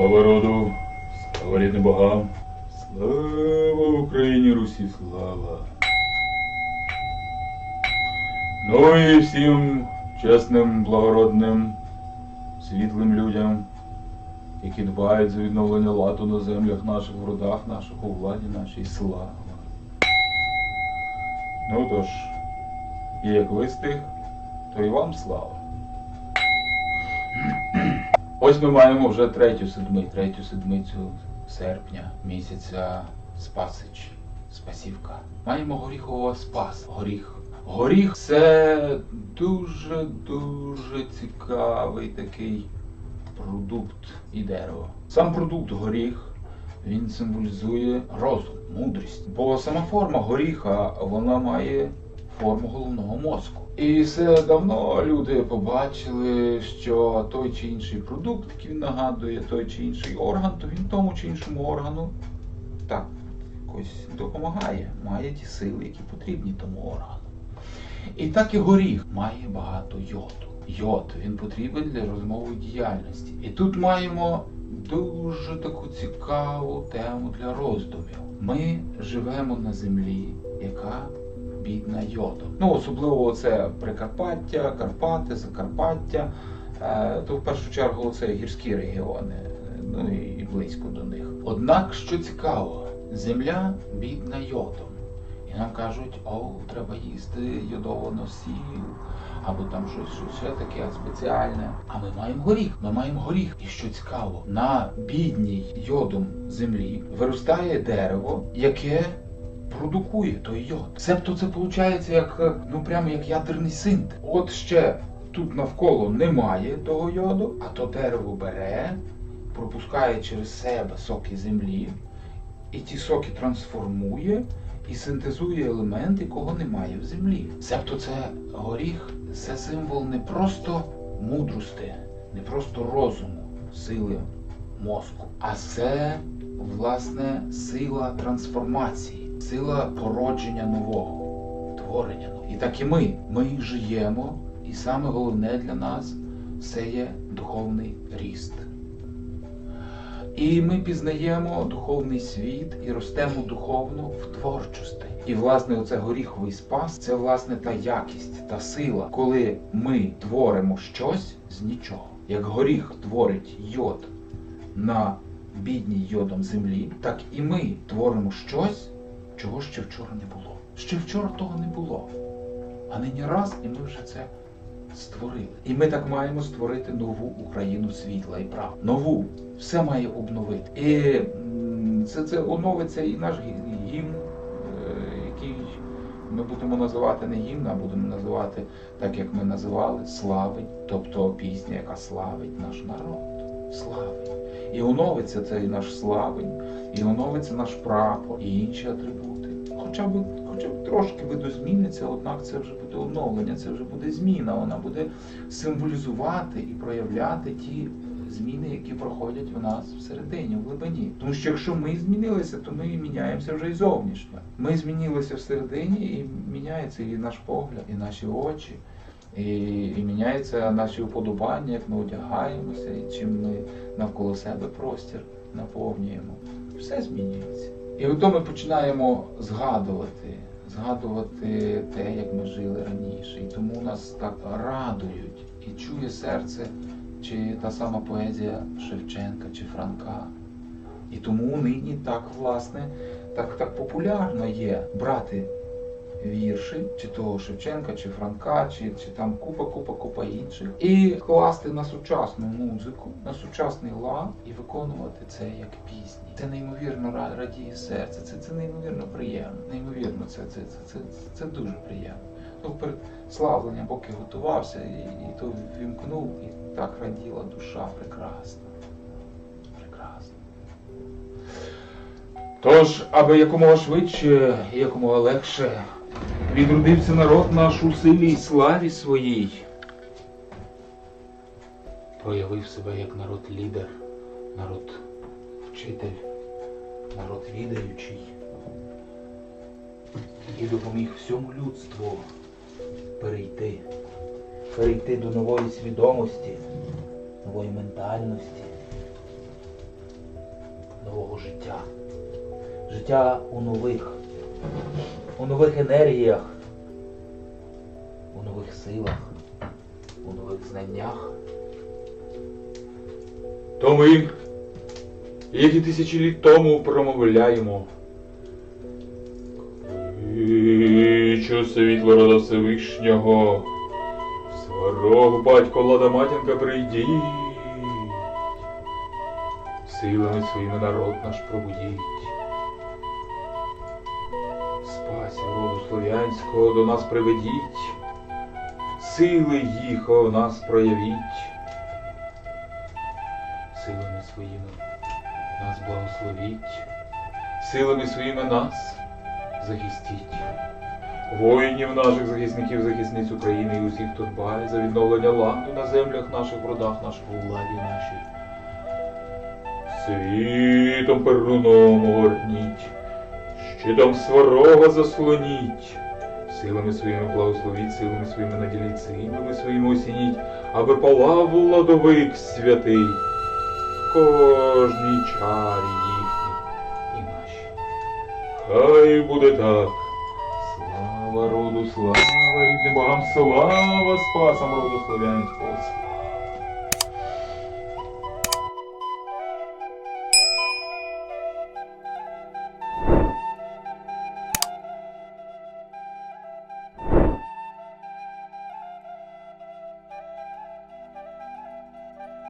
Слава роду, слава рідним богам, слава Україні Русі, слава. Ну і всім чесним, благородним, світлим людям, які дбають за відновлення ладу на землях наших, в родах наших, у владі нашій слава. Ну тож, і як ви стих, то і вам слава. Ось ми маємо вже третю седми, третю седмицю серпня місяця Спасич, Спасівка. Маємо горіхового спас. Горіх. Горіх це дуже дуже цікавий такий продукт і дерево. Сам продукт горіх. Він символізує розум, мудрість. Бо сама форма горіха вона має форму головного мозку. І все давно люди побачили, що той чи інший продукт, який він нагадує той чи інший орган, то він тому чи іншому органу так якось допомагає, має ті сили, які потрібні тому органу. І так і горіх має багато йоду. Йод він потрібен для розмової діяльності. І тут маємо дуже таку цікаву тему для роздумів. Ми живемо на землі, яка бідна йодом. Ну, особливо це Прикарпаття, Карпати, Закарпаття. Е, То в першу чергу це гірські регіони, ну і близько до них. Однак, що цікаво, земля бідна йодом. І нам кажуть, о, треба їсти йодову носію, або там щось, щось ще таке спеціальне. А ми маємо горіх. Ми маємо горіх. І що цікаво, на бідній йодом землі виростає дерево, яке продукує той йод. Себто це виходить як е, ну прямо як ядерний синт. От ще тут навколо немає того йоду, а то дерево бере, пропускає через себе соки землі, і ті соки трансформує і синтезує елемент, якого немає в землі. Себто це горіх, це символ не просто мудрости, не просто розуму, сили мозку, а це власне сила трансформації, сила породження нового, творення нового. І так і ми. Ми живемо, і саме головне для нас це є духовний ріст. І ми пізнаємо духовний світ і ростемо духовно в творчості. І власне оце горіховий спас це власне та якість, та сила, коли ми творимо щось з нічого. Як горіх творить йод на бідній йодом землі, так і ми творимо щось, чого ще вчора не було. Ще вчора того не було. А нині раз, і ми вже це створили. І ми так маємо створити нову Україну світла і прав. Нову. Все має обновити. І це, це оновиться і наш гімн, е, який ми будемо називати не гімн, а будемо називати так, як ми називали, славить, тобто пісня, яка славить наш народ. Славить. І оновиться цей наш славень, і оновиться наш прапор, і інші атрибути. Хоча б, хоча б трошки видозміниться, однак це вже буде оновлення, це вже буде зміна. Вона буде символізувати і проявляти ті зміни, які проходять в нас всередині, в глибині. Тому що якщо ми змінилися, то ми міняємося вже і зовнішньо. Ми змінилися всередині, і міняється і наш погляд, і наші очі. І, і міняються наші уподобання, як ми одягаємося, і чим ми навколо себе простір наповнюємо. Все змінюється. І ото ми починаємо згадувати, згадувати те, як ми жили раніше. І тому нас так радують і чує серце, чи та сама поезія Шевченка чи Франка. І тому нині так, власне, так, так популярно є брати вірші, чи того Шевченка, чи Франка, чи, чи там купа, купа, купа інших, і класти на сучасну музику, на сучасний лад і виконувати це як пісні. Це неймовірно радіє серце, це, це неймовірно приємно. Неймовірно, це, це, це, це, це, дуже приємно. Ну, перед славленням, поки готувався, і, і то вімкнув, і так раділа душа прекрасна. Прекрасна. Тож, аби якомога швидше якомога легше відродився народ наш у силі і славі своїй. Проявив себе як народ лідер, народ вчитель, народ відаючий. І допоміг всьому людству перейти, перейти до нової свідомості, нової ментальності, нового життя. Життя у нових, у нових енергіях, у нових силах, у нових знаннях. То ми, які тисячі літ тому промовляємо. Кличу світло рода Всевишнього, сварог батько лада матінка прийдіть. Силами своїми народ наш пробудіть. Слов'янського до нас приведіть, сили їх о нас проявіть. Силами своїми нас благословіть, силами своїми нас захистіть. Воїнів наших захисників, захисниць України і усіх, хто дбає за відновлення ладу на землях наших, в родах наших, владі нашій. Світом перуном огорніть, щитом сварога заслоніть, силами своїми благословіть, силами своїми наділіть, силами своїми осініть, аби палав владовик святий кожній чарі їхній і нашій. Хай буде так. Слава роду, слава рідним богам, слава спасам роду слов'янського,